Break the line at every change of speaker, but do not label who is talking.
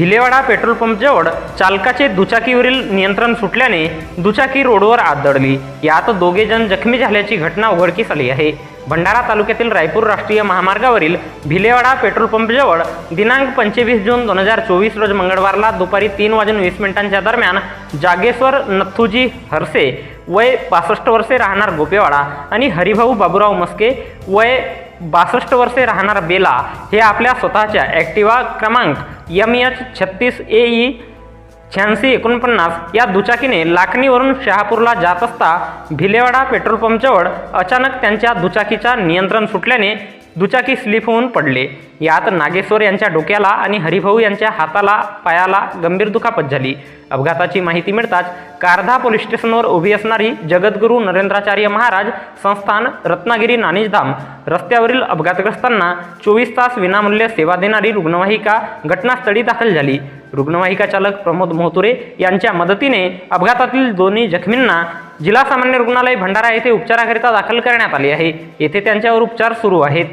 Bhilewada petrol पंपजवळ चालकाचे दुचाकीवरील नियंत्रण सुटल्याने दुचाकी रोडवर आदळली यात दोघे जण जखमी झाल्याची घटना उघडकीस आली आहे. भंडारा तालुक्यातील रायपूर राष्ट्रीय महामार्गावरील भिलेवाडा पेट्रोल पंपजवळ दिनांक पंचवीस जून दोन हजार चोवीस रोज मंगळवारला दुपारी तीन वाजून वीस मिनिटांच्या दरम्यान जागेश्वर नथुजी हरसे वय पासष्ट वर्षे राहणार गोपेवाडा आणि हरिभाऊ बाबुराव मस्के वय बासष्ट वर्षे राहणार बेला हे आपल्या स्वतःच्या ॲक्टिवा क्रमांक यम एच छत्तीस ए ई शहाऐंशी एकोणपन्नास या दुचाकीने लाखणीवरून शहापूरला जात असता भिलेवाडा पेट्रोल पंपजवळ अचानक त्यांच्या दुचाकीचा नियंत्रण सुटल्याने दुचाकी स्लिप होऊन पडले. यात नागेश्वर यांच्या डोक्याला आणि हरिभाऊ यांच्या हाताला पायाला गंभीर दुखापत झाली. अपघाताची माहिती मिळताच कारधा पोलीस स्टेशनवर उभी असणारी जगद्गुरू नरेंद्राचार्य महाराज संस्थान रत्नागिरी नाणीजधाम रस्त्यावरील अपघातग्रस्तांना चोवीस तास विनामूल्य सेवा देणारी रुग्णवाहिका घटनास्थळी दाखल झाली. रुग्णवाहिका चालक प्रमोद मोहतुरे यांच्या मदतीने अपघातातील दोन्ही जखमींना जिल्हा सामान्य रुग्णालय भंडारा येथे उपचाराकरिता दाखल करण्यात आले आहे. येथे त्यांच्यावर उपचार सुरू आहेत.